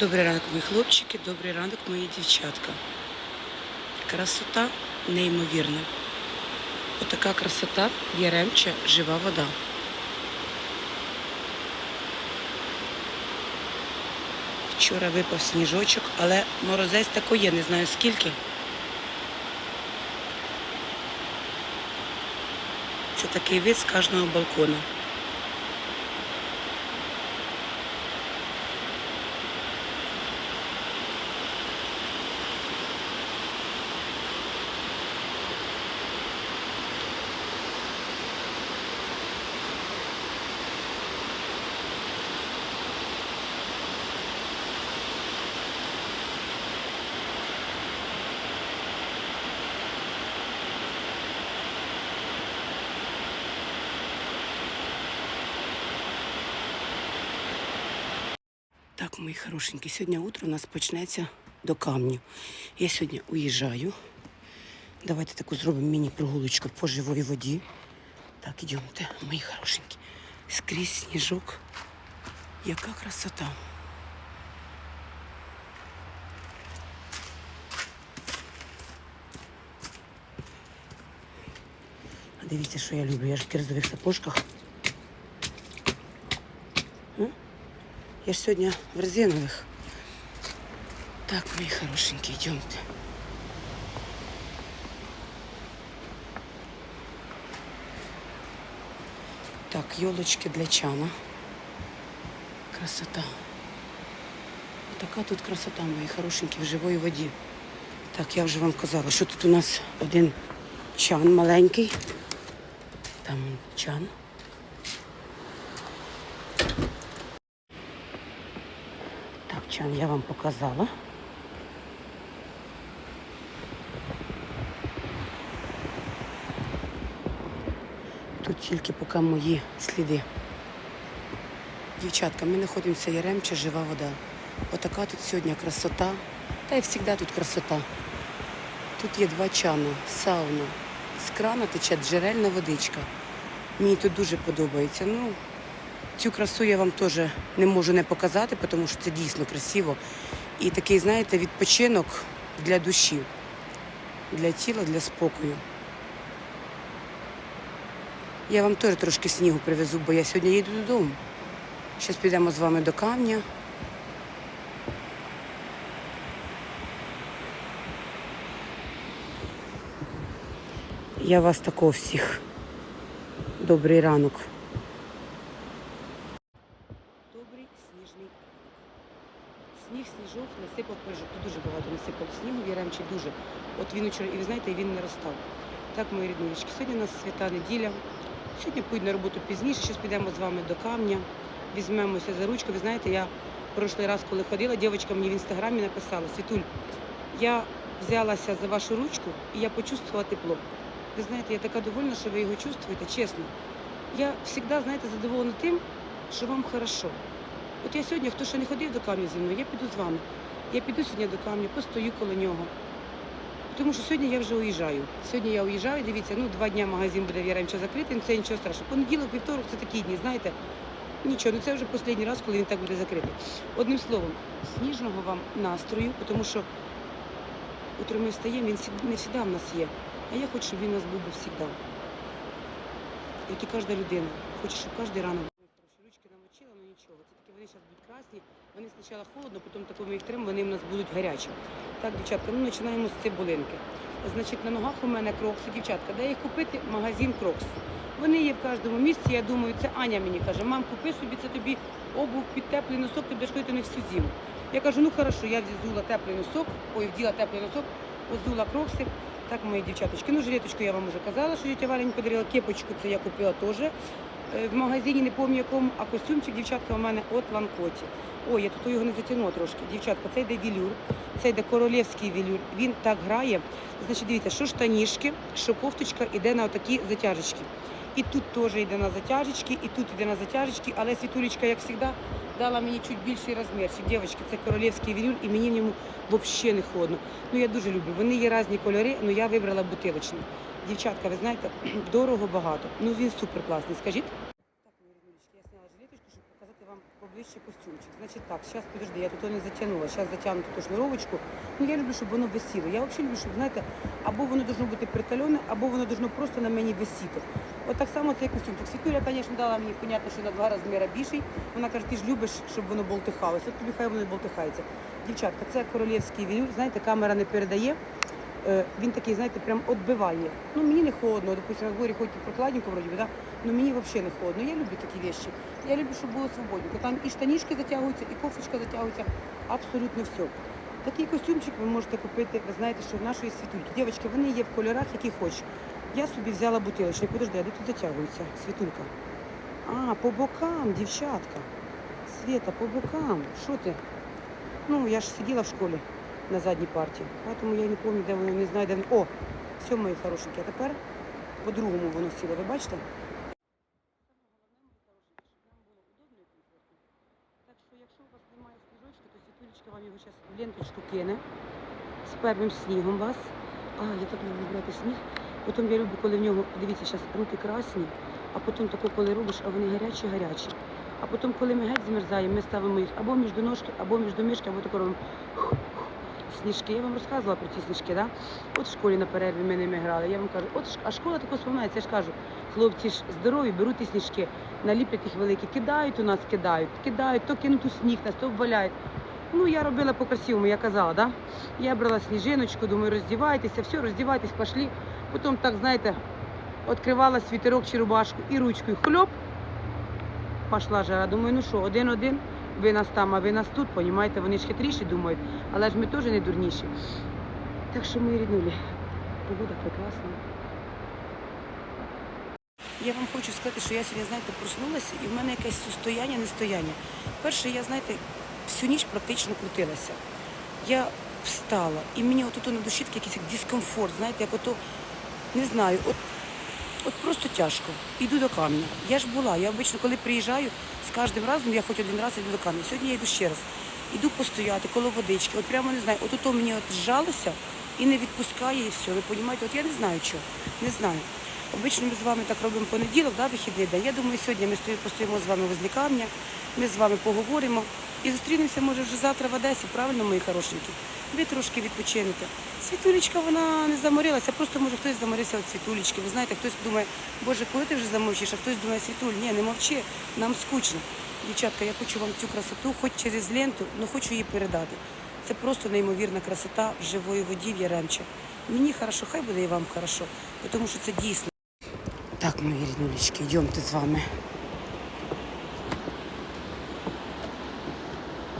Добрий ранок, мої хлопчики, добрий ранок, мої дівчатка. Красота неймовірна. Отака красота Яремча, жива вода. Вчора випав сніжочок, але морозець такий є, не знаю скільки. Це такий вид з кожного балкона. Мої хорошенькі, сьогодні утро у нас почнеться до камню. Я сьогодні уїжджаю. Давайте таку зробимо міні-прогулочку по живій воді. Так, ідемте, мої хорошенькі. Скрізь сніжок. Яка красота. А дивіться, що я люблю. Я ж в кирзових сапожках. Я ж сьогодні в резинових. Так, мої хорошенькі, йдемте. Так, елочки для чана. Красота. Така тут красота, мої хорошенькі, в живій воді. Так, я вже вам казала, що тут у нас один чан маленький. Там чан. Так, чан я вам показала. Тут тільки поки мої сліди. Дівчатка, ми знаходимося Яремче, жива вода. Отака тут сьогодні красота. Та й завжди тут красота. Тут є два чани, сауна. З крана тече джерельна водичка. Мені тут дуже подобається. Ну, Цю красу я вам теж не можу не показати, тому що це дійсно красиво. І такий, знаєте, відпочинок для душі, для тіла, для спокою. Я вам теж трошки снігу привезу, бо я сьогодні їду додому. Зараз підемо з вами до камня. Я вас такого всіх. Добрий ранок. Добрий сніжний Сніг, сніжок насипав пижок. Тут дуже багато насипав снігу, в Яремчі дуже. От він вчора, і ви знаєте, він не розстав. Так, мої ріднулечки, сьогодні у нас свята неділя. Сьогодні поїду на роботу пізніше, зараз підемо з вами до камня, візьмемося за ручку. Ви знаєте, я прошлий раз, коли ходила, дівчинка мені в інстаграмі написала, Світуль, я взялася за вашу ручку і я почувствувала тепло. Ви знаєте, я така довольна, що ви його чувствуєте, чесно. Я завжди, знаєте, задоволена тим, що вам хорошо. От я сьогодні, хто ще не ходив до камня зі мною, я піду з вами. Я піду сьогодні до камня, постою коло нього. Тому що сьогодні я вже уїжджаю. Сьогодні я уїжджаю, дивіться, ну два дня магазин буде в Яремче закритий, ну це нічого страшного. Понеділок, вівторок це такі дні, знаєте. Нічого, ну це вже останній раз, коли він так буде закритий. Одним словом, сніжного вам настрою, тому що утром ми встаємо, він не завжди в нас є. А я хочу, щоб він у нас був завжди. Як і кожна людина. Хочу, щоб кожен ранок був хороший. Ручки намочила, ну нічого. Це такі вони зараз будуть красні. Вони спочатку холодно, потім тако ми їх тримо, вони в нас будуть гарячі. Так, дівчатка, ну починаємо з цибулинки. Значить, на ногах у мене крокси, дівчатка. Де їх купити? Магазин Крокс. Вони є в кожному місці. Я думаю, це Аня мені каже, мам, купи собі це тобі обув під теплий носок, ти будеш ходити не всю зиму. Я кажу, ну хорошо, я взула теплий носок, ой, вділа теплий носок, озула крокси. Так, мої дівчаточки. Ну, жилеточку я вам вже казала, що тетя Валя подарила. Кепочку це я купила теж в магазині, не пам'ятаю якому, а костюмчик, дівчатка, у мене от Ланкоті. Ой, я тут його не затягнула трошки. Дівчатка, це йде вілюр, це йде королівський вілюр. Він так грає. Значить, дивіться, що штанішки, що кофточка йде на отакі затяжечки. І тут теж йде на затяжечки, і тут йде на затяжечки, але світулечка, як завжди, дала мені чуть більший розмірчик. Дівчатки, це королівський вілюр, і мені в ньому взагалі не холодно. Ну я дуже люблю. Вони є різні кольори, але я вибрала бутилочний. Дівчатка, ви знаєте, дорого багато. Ну він супер класний. Скажіть. Так, я щоб показати вам поближче. ближче костюмчик. Значить так, зараз подожди, я тут не затягнула. Зараз затягну ту шнуровочку. Ну я люблю, щоб воно висіло. Я взагалі люблю, щоб знаєте, або воно должно бути приталене, або воно должно просто на мені висіти. От так само цей костюмчик. Світуля, звісно, дала мені, понятно, що на два розміри більший. Вона каже, ти ж любиш, щоб воно болтихалося. От тобі хай воно болтихається. Дівчатка, це королівський вінюль. Знаєте, камера не передає. Е, Він такий, знаєте, прям відбиває. Ну мені не холодно, допустим, на дворі хоч і прохладненько, вроді да? ну мені взагалі не холодно. Я люблю такі вещи. Я люблю, щоб було свободненько. Там і штанішки затягуються, і кофточка затягується, абсолютно все. Такий костюмчик ви можете купити, ви знаєте, що в нашої світульки. Дівчатки, вони є в кольорах, які хочеш. Я собі взяла бутилочку. Подожди, а де тут затягується світулька? А, по бокам, дівчатка. Света, по бокам. Що ти? Ну, я ж сиділа в школі на задній парті. Тому я не пам'ятаю, де не знаю, де. О, все, мої хорошенькі. А тепер по-другому воно сіло. Ви бачите? Так що, якщо у вас немає сніжочка, то світулечка вам його зараз в ленточку кине з першим снігом вас. А, я так люблю брати сніг. Потім я люблю, коли в нього, дивіться, зараз руки красні, а потім тако, коли робиш, а вони гарячі-гарячі. А потім, коли ми геть змерзаємо, ми ставимо їх або між ножки, або між мішки, або тако робимо сніжки. Я вам розказувала про ці сніжки, да? От в школі на перерві ми ними грали. Я вам кажу, от а школа тако споминається, я ж кажу, хлопці ж здорові, беруть ті сніжки, наліплять їх великі, кидають у нас, кидають, кидають, то кинуть у сніг нас, то обваляють. Ну, я робила по-красивому, я казала, да? Я брала сніжиночку, думаю, роздівайтеся, все, роздівайтесь, пошли. Потім так, знаєте, відкривала світерок чи рубашку і ручкою хльоп, пішла жара. Думаю, ну що, один-один, ви нас там, а ви нас тут, понімаєте, вони ж хитріші думають, але ж ми теж не дурніші. Так що, мої ріднулі, погода прекрасна. Я вам хочу сказати, що я сьогодні, знаєте, проснулася і в мене якесь состояння, нестояння. Перше, я, знаєте, всю ніч практично крутилася. Я встала, і мені от на душі такий якийсь дискомфорт, знаєте, як ото, не знаю, от, от просто тяжко. Йду до камня. Я ж була, я обично, коли приїжджаю, з кожним разом я хоч один раз йду до камня. Сьогодні я йду ще раз. Іду постояти коло водички, от прямо не знаю, от ото мені от зжалося і не відпускає, і все. Ви розумієте, от я не знаю чого, не знаю. Обично ми з вами так робимо понеділок, да, вихідний день. Я думаю, сьогодні ми стої- постоїмо з вами возле камня, ми з вами поговоримо і зустрінемося, може, вже завтра в Одесі, правильно, мої хорошенькі? Ви трошки відпочинете. Світулечка, вона не заморилася, просто може хтось заморився від світулечки. Ви знаєте, хтось думає, боже, коли ти вже замовчиш, а хтось думає, світуль, ні, не мовчи, нам скучно. Дівчатка, я хочу вам цю красоту, хоч через ленту, але хочу її передати. Це просто неймовірна красота в живої воді в Яремче. Мені хорошо, хай буде і вам хорошо, тому що це дійсно. Так, мої ріднулечки, йдемте з вами.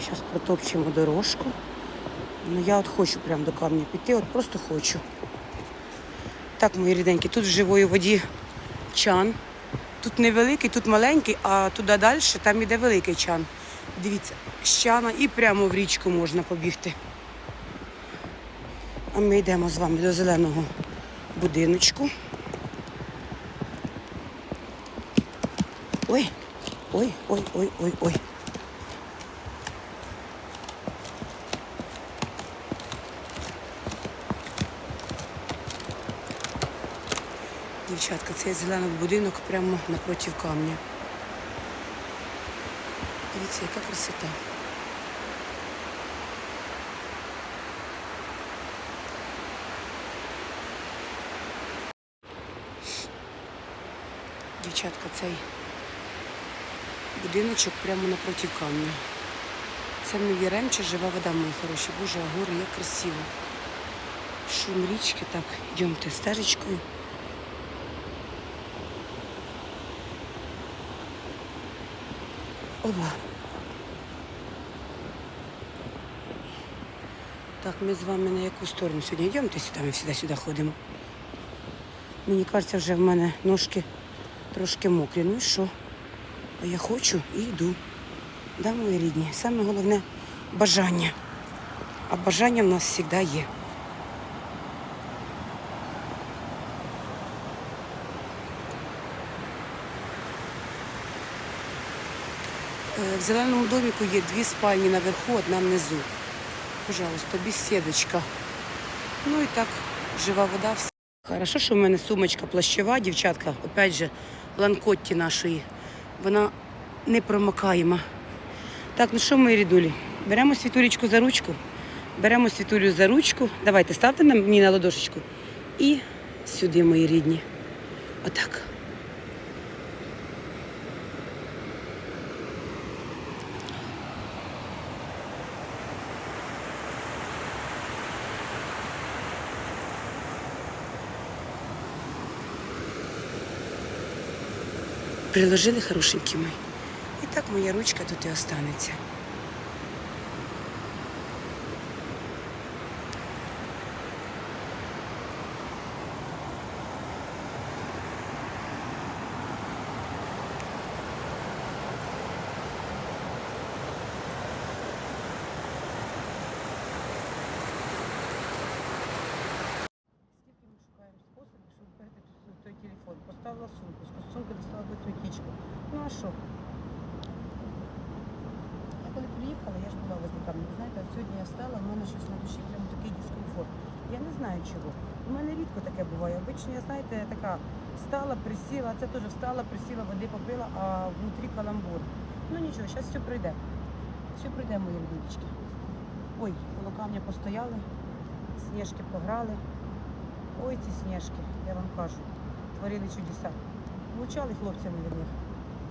Зараз протопчемо дорожку. Ну я от хочу прямо до камня піти, от просто хочу. Так, мої ріденькі, тут в живої воді чан. Тут невеликий, тут маленький, а туди далі там іде великий чан. Дивіться, з чана і прямо в річку можна побігти. А ми йдемо з вами до зеленого будиночку. Ой, ой, ой, ой, ой, ой. Дівчатка, цей зелений будинок прямо напротив камня. Дивіться, яка красота. Дівчатка, цей будиночок прямо напроти камня. Це ми в Яремче, жива вода, мої хороші. Боже, а гори, як красиво. Шум річки, так, йдемте стежечкою. Оба. Так, ми з вами на яку сторону сьогодні йдемте сюди, ми завжди сюди ходимо. Мені кажеться, вже в мене ножки трошки мокрі. Ну і що? А я хочу і йду. Да, мої рідні. Саме головне бажання. А бажання в нас завжди є. В зеленому доміку є дві спальні наверху, одна внизу. Пожалуйста, беседочка. Ну і так, жива вода. Все. Хорошо, що в мене сумочка плащова, дівчатка, опять же, ланкотті нашої. Вона непромокаєма. Так, ну що, мої рідулі? Беремо світулечку за ручку. Беремо світулю за ручку. Давайте ставте на мені на ладошечку. І сюди, мої рідні. Отак. Приложили хорошенькі ми. І так моя ручка тут і останеться. Квітічку. Ну а що? Я коли приїхала, я ж була возниками. Знаєте, от сьогодні я встала, в мене щось на душі прямо такий дискомфорт. Я не знаю чого. У мене рідко таке буває. Обично, я знаєте, така встала, присіла, це теж встала, присіла, води попила, а внутрі каламбур. Ну нічого, зараз все пройде. Все пройде, мої ріднички. Ой, коло камня постояли, сніжки пограли. Ой, ці сніжки, я вам кажу, творили чудеса. Влучали хлопцями від них.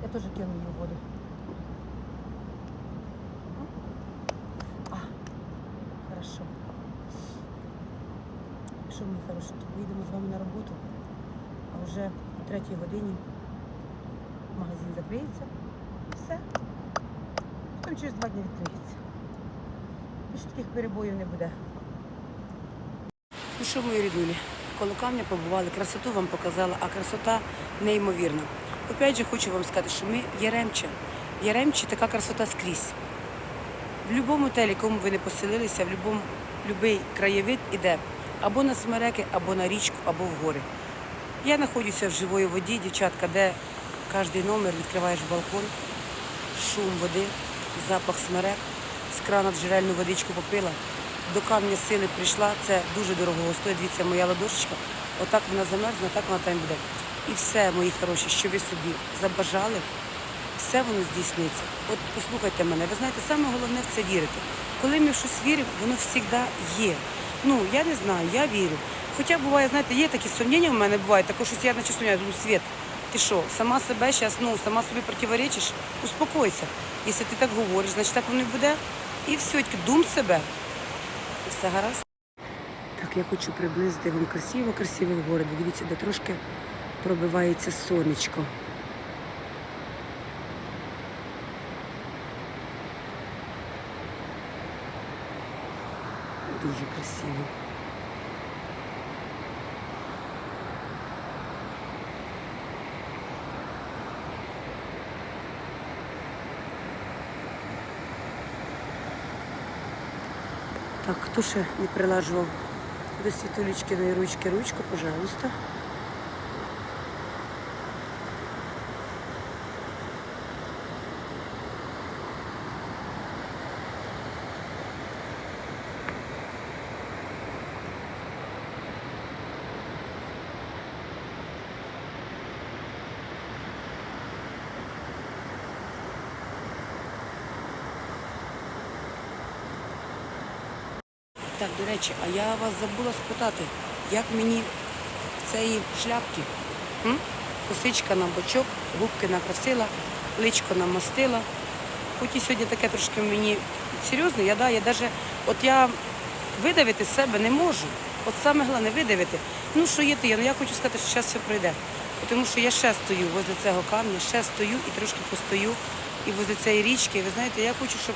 Я теж кину її в воду. А, хорошо. Що, мої хорошенькі, поїдемо з вами на роботу, а вже о третій годині магазин закриється. Все. Потім через два дні відкриється. Більше таких перебоїв не буде. Ну що, мої рідулі, коло камня побували, красоту вам показала, а красота неймовірна. Опять же хочу вам сказати, що ми в Яремче. В Яремчі така красота скрізь. В будь-якому отелі, кому ви не поселилися, в будь-який краєвид іде або на смереки, або на річку, або в гори. Я знаходжуся в живої воді, дівчатка, де кожен номер відкриваєш балкон, шум води, запах смерек, з крана джерельну водичку попила. До камня сили прийшла, це дуже дорого стоїть. Дивіться, моя ладошечка. Отак вона замерзне, так вона там буде. І все, мої хороші, що ви собі забажали, все воно здійсниться. От послухайте мене, ви знаєте, саме головне в це вірити. Коли ми в щось віримо, воно завжди є. Ну, я не знаю, я вірю. Хоча буває, знаєте, є такі сумніння в мене буває, також щось я наче сумняю, думаю, Світ, ти що, сама себе зараз, ну, сама собі противоречиш? Успокойся. Якщо ти так говориш, значить так воно і буде. І все, тільки дум себе. Все гаразд. Так, я хочу приблизити вам красиво-красивий город. Дивіться, де трошки пробивається сонечко. Дуже красиво. Так, хто ще не прилажував до світулечкиної ручки ручку, пожалуйста. До речі, а я вас забула спитати, як мені цієї шляпки? Косичка на бочок, губки накрасила, личко намастила. Хоч і сьогодні таке трошки мені серйозно, я да, я даже, от я видавити себе не можу. От саме головне видавити. Ну що є, то є. Ну я хочу сказати, що зараз все пройде. Тому що я ще стою возле цього камня, ще стою і трошки постою і возле цієї річки. Ви знаєте, я хочу, щоб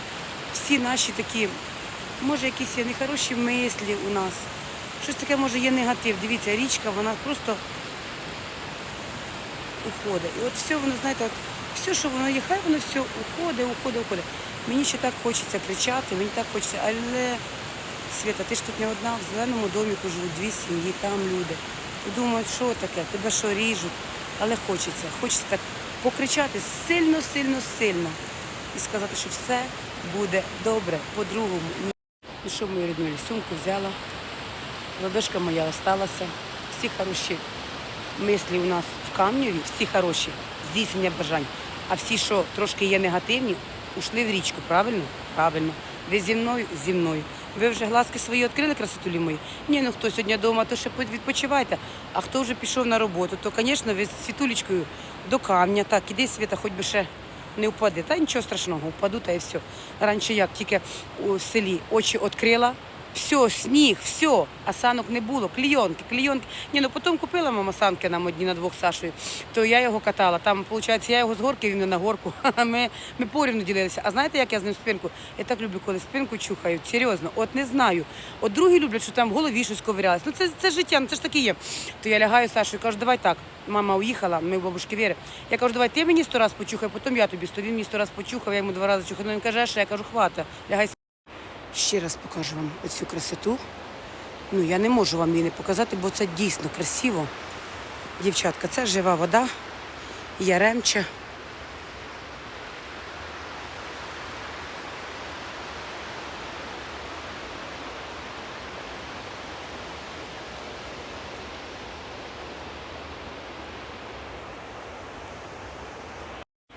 всі наші такі може якісь є нехороші мислі у нас. Щось таке може є негатив. Дивіться, річка, вона просто уходить. І от все воно, знаєте, от все, що воно є, хай воно все уходить, уходить, уходить. Мені ще так хочеться кричати, мені так хочеться, але Свята, ти ж тут не одна, в зеленому доміку живуть дві сім'ї, там люди. І думають, що таке, тебе що ріжуть. Але хочеться, хочеться так покричати сильно, сильно, сильно і сказати, що все буде добре, по-другому. Ну що, мої ріднулі, сумку взяла, ладошка моя осталася. Всі хороші мислі у нас в Кам'єві, всі хороші, здійснення бажань. А всі, що трошки є негативні, ушли в річку, правильно? Правильно. Ви зі мною? Зі мною. Ви вже глазки свої відкрили, красотулі мої? Ні, ну хто сьогодні вдома, то ще відпочивайте. А хто вже пішов на роботу, то, звісно, ви з світулечкою до камня. Так, іди, Світа, хоч би ще не впаде. Та нічого страшного, впаду та і все. Раніше як, тільки у селі очі відкрила, все, сніг, все, а санок не було, клійонки, клійонки. Ні, ну потім купила мама санки нам одні на двох з Сашою, то я його катала. Там, виходить, я його з горки, він не на горку. Ми, ми порівну ділилися. А знаєте, як я з ним спинку? Я так люблю, коли спинку чухають. Серйозно, от не знаю. От другі люблять, що там в голові щось ковирялось. Ну це, це життя, ну це ж таке є. То я лягаю Сашою, кажу, давай так. Мама уїхала, ми в бабушки Віри. Я кажу, давай ти мені сто раз почухай, потім я тобі сто. Він мені сто раз почухав, я йому два рази чухав. Ну він каже, що? я кажу, хвата, лягай Ще раз покажу вам оцю красоту. Ну, я не можу вам її не показати, бо це дійсно красиво. Дівчатка, це жива вода, яремча.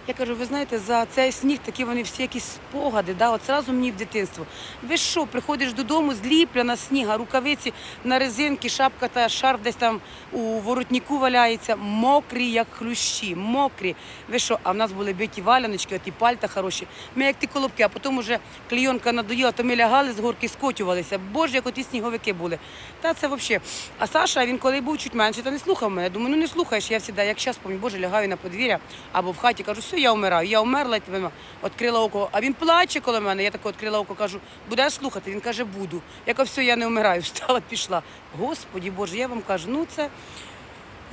Я кажу, ви знаєте, за цей сніг такі вони всі якісь спогади, да, от зразу мені в дитинство. Ви що, приходиш додому, зліплена сніга, рукавиці на резинки, шапка та шарф десь там у воротнику валяється, мокрі, як хлющі, мокрі. Ви що, а в нас були биті валяночки, оті пальта хороші. Ми як ті колобки, а потім уже клійонка надоїла, то ми лягали з горки, скотювалися. Боже, як оті сніговики були. Та це взагалі. А Саша, він коли був чуть менше, то не слухав мене. Думаю, ну не слухаєш, я завжди, як зараз пам'ятаю, боже, лягаю на подвір'я або в хаті, кажу, все, я вмираю. Я вмерла, відкрила око. А він плаче коло мене. Я таке відкрила око, кажу, будеш слухати? Він каже, буду. Я кажу, все, я не вмираю. Встала, пішла. Господі Боже, я вам кажу, ну це.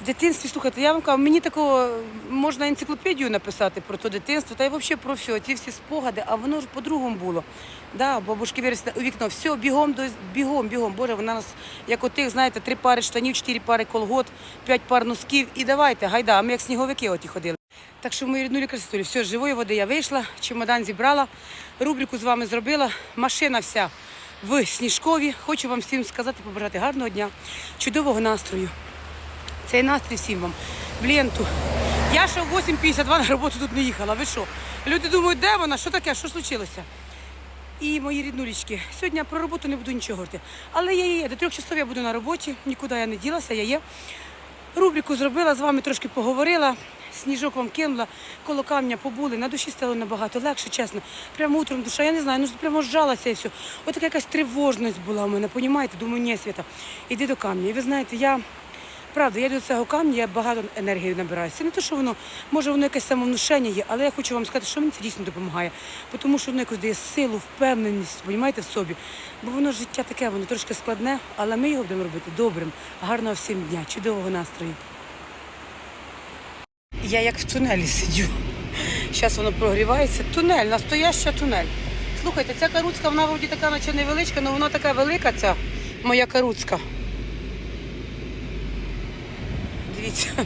В дитинстві, слухайте, я вам кажу, мені такого можна енциклопедію написати про то дитинство, та й взагалі про все, ці всі спогади, а воно ж по-другому було. Да, бабушки вирісли у вікно, все, бігом, до, бігом, бігом. Боже, вона нас, як отих, знаєте, три пари штанів, чотири пари колгот, п'ять пар носків і давайте, гайда, ми як сніговики оті ходили. Так що мої ріднулі красотулі, все, живої води я вийшла, чемодан зібрала, рубрику з вами зробила, машина вся в Сніжкові. Хочу вам всім сказати, побажати гарного дня, чудового настрою. Цей настрій всім вам в ленту. Я ще в 8.52 на роботу тут не їхала. Ви що? Люди думають, де вона? Що таке? Що случилося? І мої ріднулічки, сьогодні про роботу не буду нічого говорити. Але я є. До трьох часов я буду на роботі, нікуди я не ділася, я є. Рубрику зробила, з вами трошки поговорила. Сніжок вам кинула, коло камня побули, на душі стало набагато легше, чесно. Прямо утром душа, я не знаю, ну прямо зжалася і все. От така якась тривожність була у мене, понімаєте? Думаю, ні, Свята, іди до камня. І ви знаєте, я Правда, я до цього камня я багато енергії набираюся. Не те, що воно, може, воно якесь самовнушення є, але я хочу вам сказати, що мені це дійсно допомагає. Тому що воно якось дає силу, впевненість, розумієте, в собі. Бо воно життя таке, воно трошки складне, але ми його будемо робити добрим. Гарного всім дня, чудового настрою. Я як в тунелі сидю. Зараз воно прогрівається. Тунель, настояща тунель. Слухайте, ця каруцька, вона вроді така, наче невеличка, але вона така велика, ця моя каруцька. Дивіться.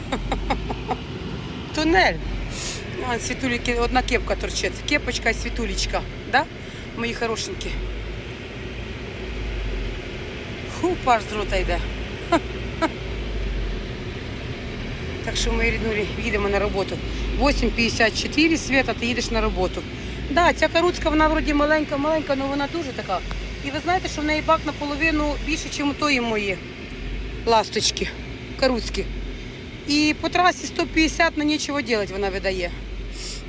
Тунель. Світуліки, одна кепка торчить. Кепочка і світулечка. Да? Мої хорошенькі. Ху, пар з рота йде. Так що, мої ріднулі, їдемо на роботу. 8.54, Света, ти їдеш на роботу. Да, ця каруцька, вона вроді маленька, маленька, але вона дуже така. І ви знаєте, що в неї бак наполовину більше, ніж у тої мої ласточки, каруцькі. І по трасі 150 на нічого робити вона видає.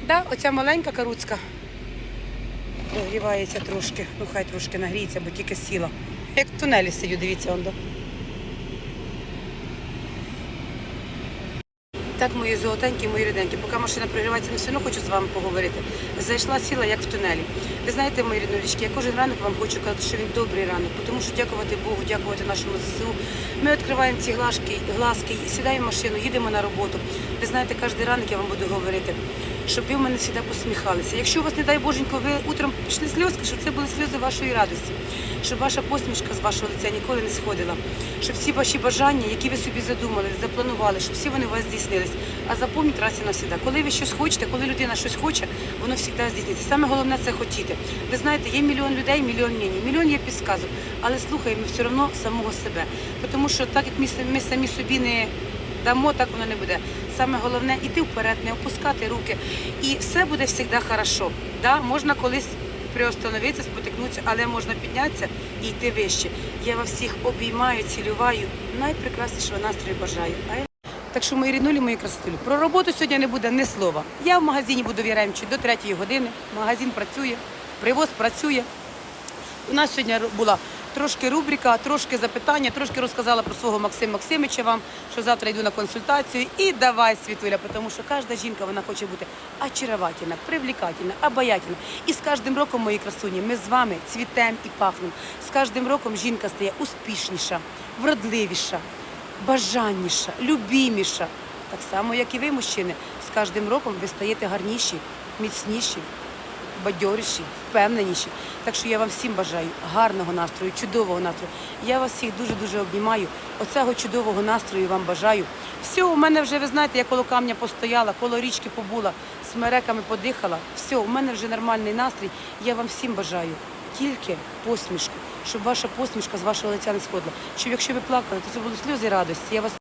Да, оця маленька каруцька прогрівається трошки. Ну хай трошки нагріється, бо тільки сіла. Як в тунелі сидю, дивіться, он. Так, мої золотенькі, мої ріденькі. Поки машина прогрівається, не все одно хочу з вами поговорити. Зайшла сіла, як в тунелі. Ви знаєте, мої ріднолічки, я кожен ранок вам хочу казати, що він добрий ранок, тому що дякувати Богу, дякувати нашому ЗСУ. Ми відкриваємо ці глашки, глазки, сідаємо в машину, їдемо на роботу. Ви знаєте, кожен ранок я вам буду говорити, щоб ви в мене завжди посміхалися. Якщо у вас, не дай Боженько, ви утром пішли сльозки, щоб це були сльози вашої радості, щоб ваша посмішка з вашого лиця ніколи не сходила, щоб всі ваші бажання, які ви собі задумали, запланували, щоб всі вони у вас здійснились. А запам'ятайте раз і навсіда. Коли ви щось хочете, коли людина щось хоче, воно завжди здійсниться. Саме головне це хотіти. Ви знаєте, є мільйон людей, мільйон мнень, мільйон є підсказок, але слухаємо все одно самого себе. Тому що так як ми самі собі не дамо, так воно не буде. Саме головне іти вперед, не опускати руки. І все буде завжди хорошо. Да? Можна колись приостановитися, спотикнутися, але можна піднятися і йти вище. Я вас всіх обіймаю, цілюваю. Найпрекраснішого настрою бажаю. Так що, мої ріднулі, мої красотулі, про роботу сьогодні не буде ні слова. Я в магазині буду в Яремчі до 3 години. Магазин працює, привоз працює. У нас сьогодні була трошки рубрика, трошки запитання, трошки розказала про свого Максима Максимича вам, що завтра йду на консультацію. І давай, Світуля, тому що кожна жінка вона хоче бути очаровательна, привлекательна, обаятельна. І з кожним роком, мої красуні, ми з вами цвітемо і пахнемо. З кожним роком жінка стає успішніша, вродливіша, бажанніша, любіміша. Так само, як і ви, мужчини, з кожним роком ви стаєте гарніші, міцніші, бадьоріші, впевненіші. Так що я вам всім бажаю гарного настрою, чудового настрою. Я вас всіх дуже-дуже обнімаю. Оцього чудового настрою вам бажаю. Все, у мене вже, ви знаєте, я коло камня постояла, коло річки побула, смереками подихала. Все, у мене вже нормальний настрій. Я вам всім бажаю тільки посмішку, щоб ваша посмішка з вашого лиця не сходила. Щоб якщо ви плакали, то це були сльози радості. Я вас